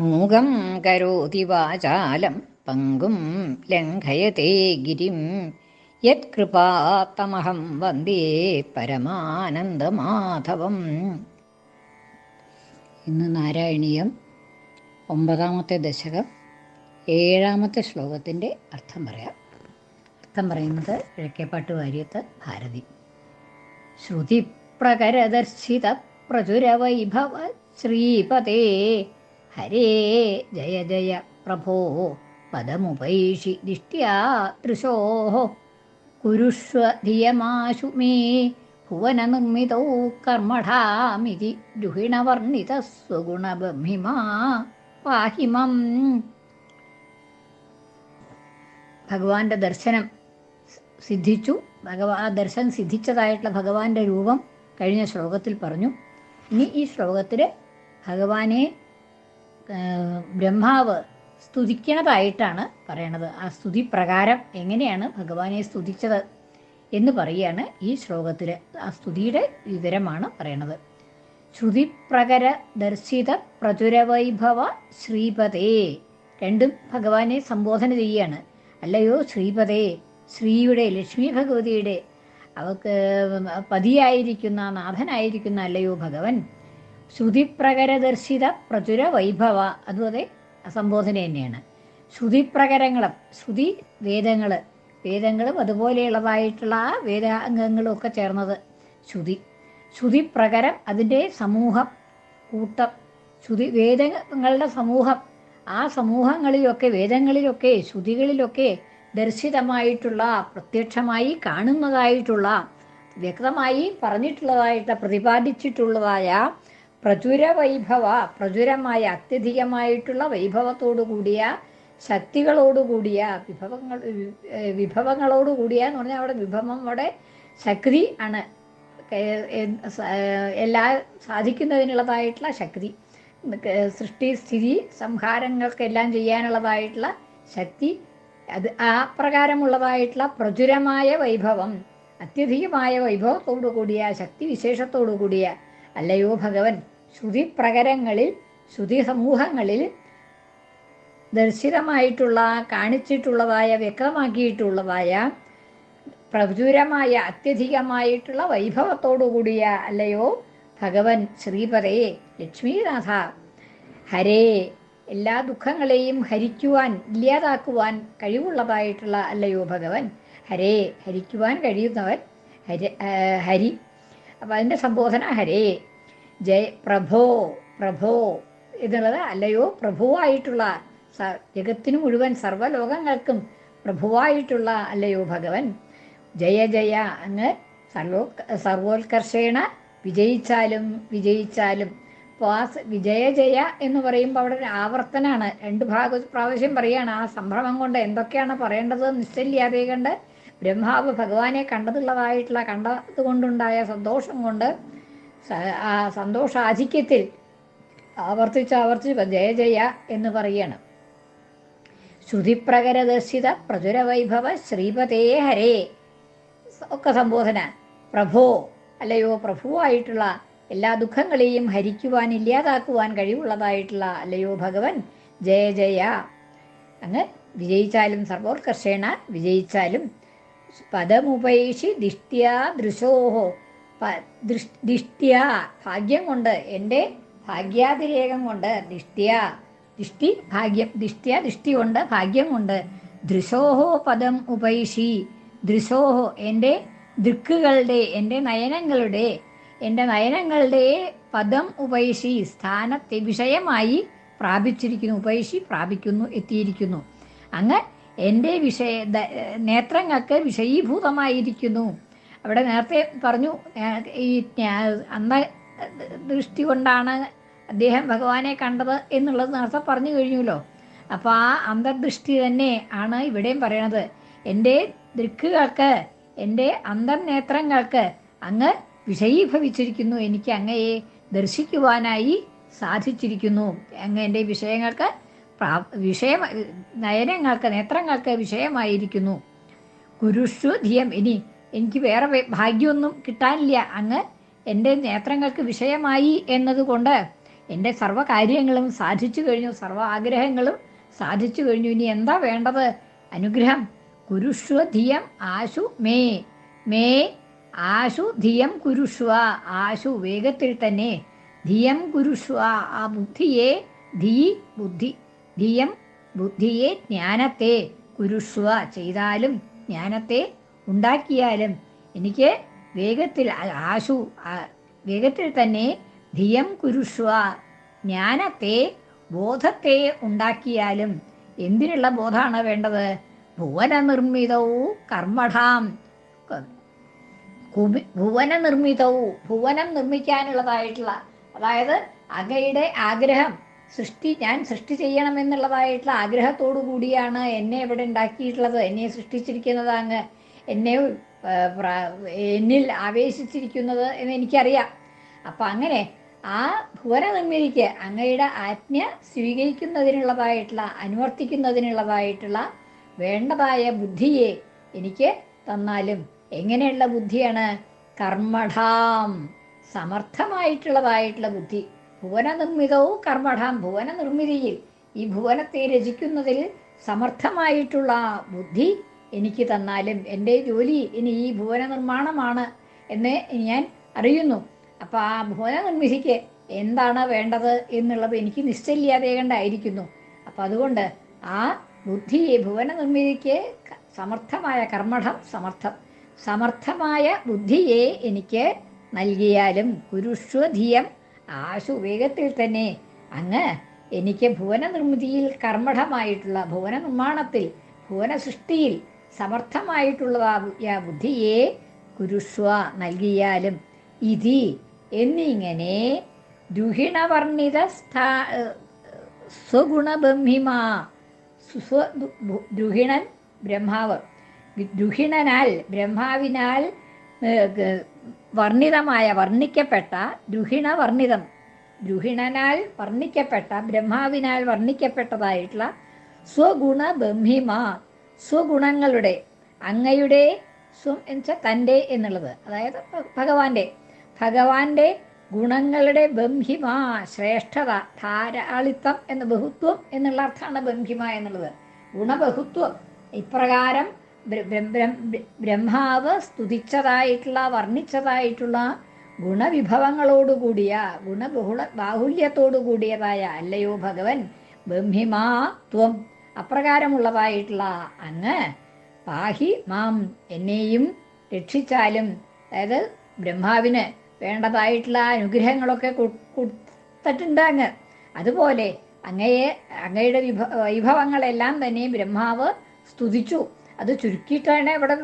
മൂകം കരോതി വാചാലം പങ്കും ലംഘയത്തെ ഗിരിം. യത്കൃപാത്തമഹം വന്ദേ പരമാനന്ദമാധവം. ഇന്ന് നാരായണീയം ഒമ്പതാമത്തെ ദശകം ഏഴാമത്തെ ശ്ലോകത്തിന്റെ അർത്ഥം പറയാം. അർത്ഥം പറയുന്നത് കിഴക്കേപ്പാട്ട് വാര്യത്ത് ഭാരതി. ശ്രുതിപ്രകരദർശിത പ്രചുരവൈഭവ ശ്രീപതേ ഹരേ ജയ ജയ പ്രഭോ പദമുപൈഷി ദിഷ്ട്യാ ദൃശോ കുരുഷ്വ ധിയമാശു മേ ഭുവനനിർമ്മിതൗ കർമ്മഠാമിതി രുഹിണവർണിത സ്വഗുണബ്രഹ്മിമാ പാഹിമം ഭഗവാന്റെ ദർശനം സിദ്ധിച്ചു. ഭഗവാ ദർശനം സിദ്ധിച്ചതായിട്ടുള്ള ഭഗവാന്റെ രൂപം കഴിഞ്ഞ ശ്ലോകത്തിൽ പറഞ്ഞു. ഇനി ഈ ശ്ലോകത്തിൽ ഭഗവാനെ ബ്രഹ്മാവ് സ്തുതിക്കണതായിട്ടാണ് പറയണത്. ആ സ്തുതി പ്രകാരം എങ്ങനെയാണ് ഭഗവാനെ സ്തുതിച്ചത് എന്ന് പറയുകയാണ് ഈ ശ്ലോകത്തിൽ ആ സ്തുതിയുടെ വിവരമാണ് പറയണത്. ശ്രുതിപ്രകര ദർശിത പ്രചുരവൈഭവ ശ്രീപതേ. രണ്ടും ഭഗവാനെ സംബോധന ചെയ്യുകയാണ് അല്ലയോ ശ്രീപതേ ശ്രീയുടെ ലക്ഷ്മി ഭഗവതിയുടെ അവക്ക് പതിയായിരിക്കുന്ന നാഥനായിരിക്കുന്ന അല്ലയോ ഭഗവൻ? ശ്രുതിപ്രകരദർശിത പ്രചുര വൈഭവ അതും അതെ സംബോധന തന്നെയാണ്. ശ്രുതിപ്രകരങ്ങളും ശ്രുതി വേദങ്ങൾ വേദങ്ങളും അതുപോലെയുള്ളതായിട്ടുള്ള ആ വേദാംഗങ്ങളും ഒക്കെ ചേർന്നത് ശ്രുതി. ശ്രുതിപ്രകരം അതിന്റെ സമൂഹം കൂട്ടം ശ്രുതി വേദങ്ങളുടെ സമൂഹം ആ സമൂഹങ്ങളിലൊക്കെ വേദങ്ങളിലൊക്കെ ശ്രുതികളിലൊക്കെ ദർശിതമായിട്ടുള്ള പ്രത്യക്ഷമായി കാണുന്നതായിട്ടുള്ള വ്യക്തമായി പറഞ്ഞിട്ടുള്ളതായിട്ട് പ്രതിപാദിച്ചിട്ടുള്ളതായ പ്രചുര വൈഭവ പ്രചുരമായ അത്യധികമായിട്ടുള്ള വൈഭവത്തോടു കൂടിയ ശക്തികളോട് കൂടിയ വിഭവങ്ങൾ വിഭവങ്ങളോടു വിഭവങ്ങളോട് കൂടിയ എന്ന് പറഞ്ഞാൽ അവിടെ വിഭവം അവിടെ ശക്തി ആണ്. എല്ലാ സാധിക്കുന്നതിനുള്ളതായിട്ടുള്ള ശക്തി. സൃഷ്ടി സ്ഥിതി സംഹാരങ്ങൾക്കെല്ലാം ചെയ്യാനുള്ളതായിട്ടുള്ള ശക്തി. അത് ആ പ്രകാരമുള്ളതായിട്ടുള്ള പ്രചുരമായ വൈഭവം അത്യധികമായ വൈഭവത്തോടു കൂടിയ ശക്തി വിശേഷത്തോടു കൂടിയ അല്ലയോ ഭഗവൻ? ശ്രുതി പ്രകരങ്ങളിൽ ശ്രുതി സമൂഹങ്ങളിൽ ദർശിതമായിട്ടുള്ള കാണിച്ചിട്ടുള്ളതായ വ്യക്തമാക്കിയിട്ടുള്ളതായ പ്രചുരമായ അത്യധികമായിട്ടുള്ള വൈഭവത്തോടു കൂടിയ അല്ലയോ ഭഗവൻ ശ്രീപരേ ലക്ഷ്മീനാഥ ഹരേ എല്ലാ ദുഃഖങ്ങളെയും ഹരിക്കുവാൻ ഇല്ലാതാക്കുവാൻ കഴിവുള്ളതായിട്ടുള്ള അല്ലയോ ഭഗവൻ? ഹരേ ഹരിക്കുവാൻ കഴിയുന്നവൻ ഹരി ഹരി അപ്പം അതിന്റെ സംബോധന ഹരേ ജയ പ്രഭോ പ്രഭോ എന്നുള്ളത് അല്ലയോ പ്രഭുവായിട്ടുള്ള ജഗത്തിനു മുഴുവൻ സർവലോകങ്ങൾക്കും പ്രഭുവായിട്ടുള്ള അല്ലയോ ഭഗവൻ. ജയ ജയ അങ്ങ് സർവോ സർവോത്കർഷേണ വിജയിച്ചാലും വിജയിച്ചാലും. അപ്പോൾ ആ വിജയ ജയ എന്ന് പറയുമ്പോൾ അവിടെ ഒരു ആവർത്തനാണ്. രണ്ട് ഭാഗ പ്രാവശ്യം പറയുകയാണ് ആ സംഭ്രമം കൊണ്ട് എന്തൊക്കെയാണ് പറയേണ്ടത് നിശ്ചയില്ലാതെ കണ്ട് ബ്രഹ്മാവ് ഭഗവാനെ കണ്ടതുള്ളതായിട്ടുള്ള കണ്ടത് കൊണ്ടുണ്ടായ സന്തോഷം കൊണ്ട് ആ സന്തോഷാധിക്യത്തിൽ ആവർത്തിച്ച് ആവർത്തിച്ച് ജയ ജയ എന്ന് പറയണം. ശ്രുതിപ്രകരദർശിത പ്രചുരവൈഭവ ശ്രീപതേ ഹരേ. ഒക്കെ സംബോധന. പ്രഭോ അല്ലയോ പ്രഭുവായിട്ടുള്ള എല്ലാ ദുഃഖങ്ങളെയും ഹരിക്കുവാൻ ഇല്ലാതാക്കുവാൻ കഴിവുള്ളതായിട്ടുള്ള അല്ലയോ ഭഗവൻ ജയ ജയ. അങ്ങ് വിജയിച്ചാലും സർവോത്കർഷേണ വിജയിച്ചാലും പദമുപൈഷി ദിഷ്ട്യാ ദൃശോഹോ. ദിഷ്ട്യാ ഭാഗ്യം കൊണ്ട് എന്റെ ഭാഗ്യാതിരേകം കൊണ്ട് ദിഷ്ട്യാ ദിഷ്ടി ഭാഗ്യം ദിഷ്ട്യ ദിഷ്ടി കൊണ്ട് ഭാഗ്യം കൊണ്ട് ദൃശോഹോ പദം ഉപൈഷി ദൃശോഹോ എന്റെ ദൃക്കുകളുടെ എന്റെ നയനങ്ങളുടെ എന്റെ നയനങ്ങളുടെ പദം ഉപൈഷി സ്ഥാനത്തെ വിഷയമായി പ്രാപിച്ചിരിക്കുന്നു ഉപൈഷി പ്രാപിക്കുന്നു എത്തിയിരിക്കുന്നു. അങ്ങ് എന്റെ വിഷയ നേത്രങ്ങൾക്ക് വിഷയീഭൂതമായിരിക്കുന്നു. അവിടെ നേരത്തെ പറഞ്ഞു ഈ അന്ന ദൃഷ്ടി കൊണ്ടാണ് അദ്ദേഹം ഭഗവാനെ കണ്ടത് എന്നുള്ളത് നേരത്തെ പറഞ്ഞു കഴിഞ്ഞല്ലോ അപ്പോൾ ആ അന്തർദൃഷ്ടി തന്നെ ആണ് ഇവിടെയും പറയണത്. എന്റെ ദൃക്കുകൾക്ക് എന്റെ അന്തർനേത്രങ്ങൾക്ക് അങ്ങ് വിഷയീഭവിച്ചിരിക്കുന്നു. എനിക്ക് അങ്ങയെ ദർശിക്കുവാനായി സാധിച്ചിരിക്കുന്നു. അങ്ങ് എന്റെ വിഷയങ്ങൾക്ക് വിഷയം നയനങ്ങൾക്ക് നേത്രങ്ങൾക്ക് വിഷയമായിരിക്കുന്നു. കുരുഷു ധിയം ഇനി എനിക്ക് വേറെ ഭാഗ്യമൊന്നും കിട്ടാനില്ല. അങ്ങ് എന്റെ നേത്രങ്ങൾക്ക് വിഷയമായി എന്നതുകൊണ്ട് എന്റെ സർവകാര്യങ്ങളും സാധിച്ചു കഴിഞ്ഞു. സർവ ആഗ്രഹങ്ങളും സാധിച്ചു കഴിഞ്ഞു. ഇനി എന്താ വേണ്ടത്? അനുഗ്രഹം. കുരുഷ്വ ധിയം ആശു മേ മേ ആശു ധിയം കുരുഷ്വ ആശു വേഗത്തിൽ തന്നെ. ധിയം കുരുഷ്വ ആ ബുദ്ധിയെ ധീ ബുദ്ധി. ധിയം ബുദ്ധിയെ ജ്ഞാനത്തെ കുരുഷ്വ ചെയ്താലും ജ്ഞാനത്തെ ഉണ്ടാക്കിയാലും എനിക്ക് വേഗത്തിൽ ആശു വേഗത്തിൽ തന്നെ ധിയം കുരുഷ്വ ജ്ഞാനത്തെ ബോധത്തെ ഉണ്ടാക്കിയാലും എന്തിനുള്ള ബോധമാണ് വേണ്ടത്? ഭുവന നിർമ്മിതവും കർമ്മഠാം ഭുവന നിർമ്മിതവും ഭുവനം നിർമ്മിക്കാനുള്ളതായിട്ടുള്ള അതായത് അകയുടെ ആഗ്രഹം സൃഷ്ടി ഞാൻ സൃഷ്ടി ചെയ്യണമെന്നുള്ളതായിട്ടുള്ള ആഗ്രഹത്തോടു കൂടിയാണ് എന്നെ ഇവിടെ ഉണ്ടാക്കിയിട്ടുള്ളത് എന്നെ സൃഷ്ടിച്ചിരിക്കുന്നത് അങ്ങ് എന്നെ എന്നിൽ ആവേശിച്ചിരിക്കുന്നത് എന്ന് എനിക്കറിയാം. അപ്പം അങ്ങനെ ആ ഭുവന നിർമ്മിതിക്ക് അങ്ങയുടെ ആജ്ഞ സ്വീകരിക്കുന്നതിനുള്ളതായിട്ടുള്ള അനുവർത്തിക്കുന്നതിനുള്ളതായിട്ടുള്ള വേണ്ടതായ ബുദ്ധിയെ എനിക്ക് തന്നാലും എങ്ങനെയുള്ള ബുദ്ധിയാണ്? കർമ്മഠാം സമർത്ഥമായിട്ടുള്ളതായിട്ടുള്ള ബുദ്ധി. ഭുവന നിർമ്മിതവും കർമ്മഠാം ഭുവന നിർമ്മിതിയിൽ ഈ ഭുവനത്തെ രചിക്കുന്നതിൽ സമർത്ഥമായിട്ടുള്ള ബുദ്ധി എനിക്ക് തന്നാലും എന്റെ ജോലി ഇനി ഈ ഭുവന നിർമ്മാണമാണ് എന്ന് ഞാൻ അറിയുന്നു. അപ്പോൾ ആ ഭുവന നിർമ്മിതിക്ക് എന്താണ് വേണ്ടത് എന്നുള്ളത് എനിക്ക് നിശ്ചയില്ലാതെ കണ്ടായിരിക്കുന്നു. അപ്പം അതുകൊണ്ട് ആ ബുദ്ധി ഭുവന നിർമ്മിതിക്ക് സമർത്ഥമായ കർമ്മഠം സമർത്ഥം സമർത്ഥമായ ബുദ്ധിയെ എനിക്ക് നൽകിയാലും കുരുഷ്വധിയം ആശു വേഗത്തിൽ തന്നെ. അങ്ങ് എനിക്ക് ഭുവന നിർമ്മിതിയിൽ കർമ്മഠമായിട്ടുള്ള ഭുവന നിർമ്മാണത്തിൽ ഭുവന സൃഷ്ടിയിൽ സമർത്ഥമായിട്ടുള്ള ആ ബു- ആ ബുദ്ധിയെ കുരുഷ്വ നൽകിയാലും ഇതി എന്നിങ്ങനെ ദുഹിണവർണിത സ്ഥാ സ്വഗുണബംഹിമാ സ്വ ദുഹിണൻ ബ്രഹ്മാവ്. ദുഹിണനാൽ ബ്രഹ്മാവിനാൽ വർണിതമായ വർണിക്കപ്പെട്ട ദ്രുഹിണ വർണിതം ദ്രുഹിണനാൽ വർണിക്കപ്പെട്ട ബ്രഹ്മാവിനാൽ വർണിക്കപ്പെട്ടതായിട്ടുള്ള സ്വഗുണ ബ്രഹ്മിമ സ്വഗുണങ്ങളുടെ അങ്ങയുടെ സ്വം എന്നുവെച്ചാൽ തന്റെ എന്നുള്ളത്. അതായത് ഭഗവാന്റെ ഭഗവാന്റെ ഗുണങ്ങളുടെ ബംഹിമ ശ്രേഷ്ഠത ധാരാളിത്തം എന്ന ബഹുത്വം എന്നുള്ള അർത്ഥമാണ് ബംഹിമ എന്നുള്ളത്. ഗുണബഹുത്വം. ഇപ്രകാരം ബ്രഹ്മാവ് സ്തുതിച്ചതായിട്ടുള്ള വർണിച്ചതായിട്ടുള്ള ഗുണവിഭവങ്ങളോടുകൂടിയ ഗുണബഹുള ബാഹുല്യത്തോടു കൂടിയതായ അല്ലയോ ഭഗവൻ? ബ്രഹ്മിമാ ത്വം. അപ്രകാരമുള്ളതായിട്ടുള്ള അങ്ങ് പാഹി മാം എന്നെയും രക്ഷിച്ചാലും അതായത് ബ്രഹ്മാവിന് വേണ്ടതായിട്ടുള്ള അനുഗ്രഹങ്ങളൊക്കെ കൊടുത്തിട്ടുണ്ട് അങ്ങ്. അതുപോലെ അങ്ങയെ അങ്ങയുടെ വിഭ വൈഭവങ്ങളെല്ലാം തന്നെ ബ്രഹ്മാവ് സ്തുതിച്ചു. അത് ചുരുക്കിയിട്ടാണ് ഇവിടെ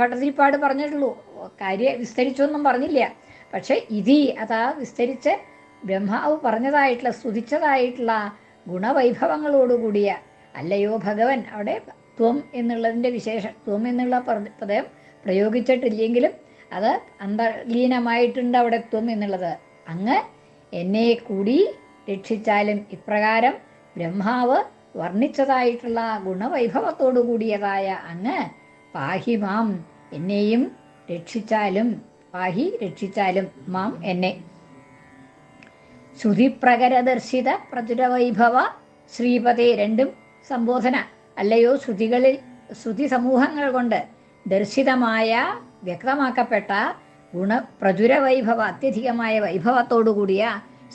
ഭട്ടതിരിപ്പാട് പറഞ്ഞിട്ടുള്ളൂ. കാര്യ വിസ്തരിച്ചൊന്നും പറഞ്ഞില്ല. പക്ഷെ ഇതി അതാ വിസ്തരിച്ച് ബ്രഹ്മാവ് പറഞ്ഞതായിട്ടുള്ള സ്തുതിച്ചതായിട്ടുള്ള ഗുണവൈഭവങ്ങളോടുകൂടിയ അല്ലയോ ഭഗവൻ അവിടെ ത്വം എന്നുള്ളതിന്റെ വിശേഷം ത്വം എന്നുള്ള പദം പ്രയോഗിച്ചിട്ടില്ലെങ്കിലും അത് അന്തർലീനമായിട്ടുണ്ട് അവിടെ ത്വം എന്നുള്ളത്. അങ്ങ് എന്നെ കൂടി രക്ഷിച്ചാലും ഇപ്രകാരം ബ്രഹ്മാവ് വർണിച്ചതായിട്ടുള്ള ഗുണവൈഭവത്തോടു കൂടിയതായ അങ്ങ് പാഹി മാം എന്നെയും രക്ഷിച്ചാലും പാഹി രക്ഷിച്ചാലും മാം എന്നെ. ശ്രുതിപ്രകരദർശിത പ്രചുരവൈഭവ ശ്രീപതി രണ്ടും സംബോധന. അല്ലയോ ശ്രുതികളിൽ ശ്രുതി സമൂഹങ്ങൾ കൊണ്ട് ദർശിതമായ വ്യക്തമാക്കപ്പെട്ട ഗുണ പ്രചുരവൈഭവ അത്യധികമായ വൈഭവത്തോടു കൂടിയ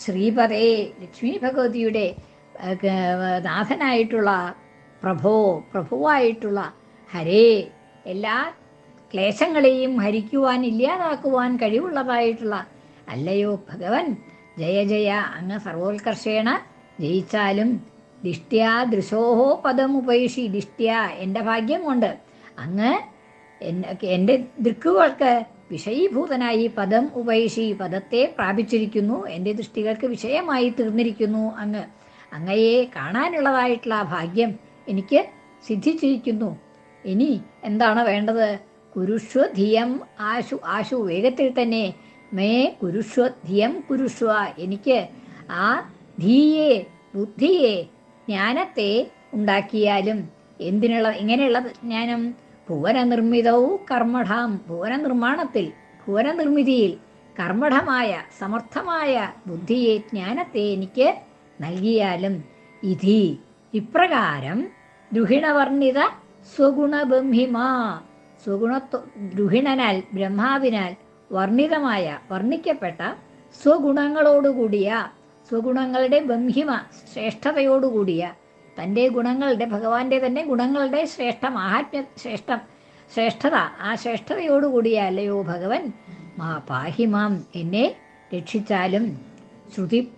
ശ്രീപതേ ലക്ഷ്മി ഭഗവതിയുടെ നാഥനായിട്ടുള്ള പ്രഭോ പ്രഭുവായിട്ടുള്ള ഹരേ എല്ലാ ക്ലേശങ്ങളെയും ഹരിക്കുവാൻ ഇല്ലാതാക്കുവാൻ കഴിവുള്ളതായിട്ടുള്ള അല്ലയോ ഭഗവൻ? ജയ ജയ അങ്ങ് സർവോത്കർഷേണ ജയിച്ചാലും ദിഷ്ട്യാ ദൃശോഹോ പദമുപേക്ഷി ദിഷ്ട്യ എന്റെ ഭാഗ്യം കൊണ്ട്. അങ്ങ് എന്റെ ദൃക്കുകൾക്ക് വിഷയീഭൂതനായി പദം ഉപേക്ഷി പദത്തെ പ്രാപിച്ചിരിക്കുന്നു എന്റെ ദൃഷ്ടികൾക്ക് വിഷയമായി തീർന്നിരിക്കുന്നു അങ്ങ് അങ്ങയെ കാണാനുള്ളതായിട്ടുള്ള ആ ഭാഗ്യം എനിക്ക് സിദ്ധിച്ചിരിക്കുന്നു. ഇനി എന്താണ് വേണ്ടത്? കുരുഷ്വ ധിയം ആശു ആശു വേഗത്തിൽ തന്നെ മേ കുരുഷ്വ ധിയം കുരുഷ്വ. എനിക്ക് ആ ധീയെ ബുദ്ധിയെ ജ്ഞാനത്തെ ഉണ്ടാക്കിയാലും എന്തിനുള്ള ഇങ്ങനെയുള്ള ജ്ഞാനം? ഭുവന നിർമ്മിതവും കർമ്മഠാം. ഭുവന നിർമ്മാണത്തിൽ ഭുവന നിർമ്മിതിയിൽ കർമ്മഠമായ സമർത്ഥമായ ബുദ്ധിയെ ജ്ഞാനത്തെ എനിക്ക് നൽകിയാലും ഇതി ഇപ്രകാരം ദ്രുഹിണവർണിത സ്വഗുണബംഹിമാ സ്വഗുണത്വ ദ്രുഹിണനാൽ ബ്രഹ്മാവിനാൽ വർണിതമായ വർണിക്കപ്പെട്ട സ്വഗുണങ്ങളോടുകൂടിയ സ്വഗുണങ്ങളുടെ ബംഹിമ ശ്രേഷ്ഠതയോടുകൂടിയ തന്റെ ഗുണങ്ങളുടെ ഭഗവാന്റെ തന്നെ ഗുണങ്ങളുടെ ശ്രേഷ്ഠ മഹാത്മ്യ ശ്രേഷ്ഠം ശ്രേഷ്ഠത ആ ശ്രേഷ്ഠതയോടുകൂടിയ അല്ലയോ ഭഗവൻ? മാ പാഹിമാം എന്നെ രക്ഷിച്ചാലും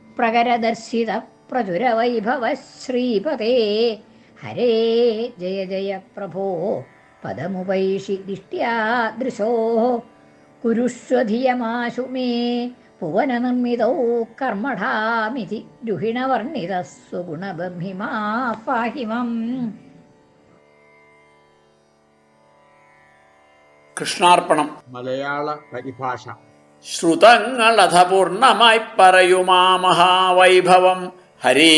ശ്രുതിപ്രകരദർശിത പ്രചുരവൈഭവ ശ്രീപതേ ഹരേ ജയ ജയ പ്രഭോ. പദമുപൈഷി ദിഷ്ട്യാദൃശോ. കുരുഷ്വധിയമാശു മേ. ഭുവനനിർമ്മിതൗ കർമ്മഠാമിതി രുഹിണവർണിത സ്വഗുണബ്രഹ്മിമാ പാഹിമം കൃഷ്ണാർപ്പണം. മലയാള പരിഭാഷ. പൂർണമായി പറയുമാ മഹാവൈഭവം ഹരി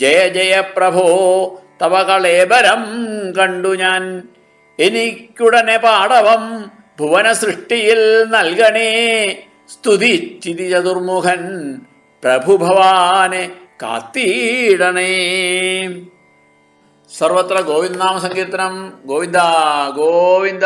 ജയ ജയ പ്രഭോ തവ കളേബരം കണ്ടു ഞാൻ. എനിക്കുടനെ പാടവം ഭുവന സൃഷ്ടിയിൽ നൽകണേ. സ്തുതിച്ചിതി ചതുർമുഖൻ പ്രഭുഭവാനെ കാത്തിടണേ. സർവത്ര ഗോവിന്ദനാമ സങ്കീർത്തനം ഗോവിന്ദ ഗോവിന്ദ.